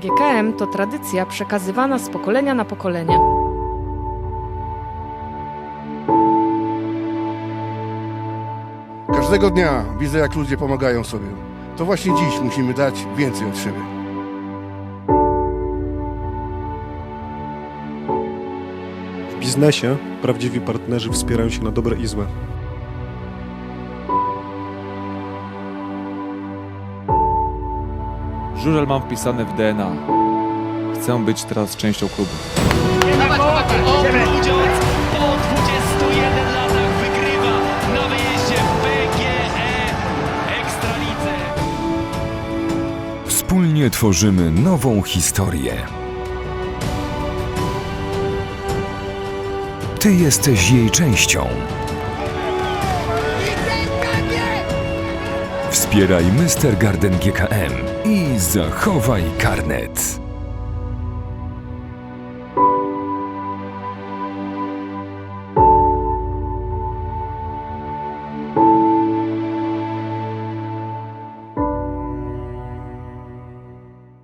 GKM to tradycja przekazywana z pokolenia na pokolenie. Każdego dnia widzę, jak ludzie pomagają sobie. To właśnie dziś musimy dać więcej od siebie. W biznesie prawdziwi partnerzy wspierają się na dobre i złe. Żurzel mam wpisane w DNA. Chcę być teraz częścią klubu. Obrudziąc po 21 latach wygrywa na w. Wspólnie tworzymy nową historię. Ty jesteś jej częścią. Wspieraj Mr. Garden GKM i zachowaj karnet.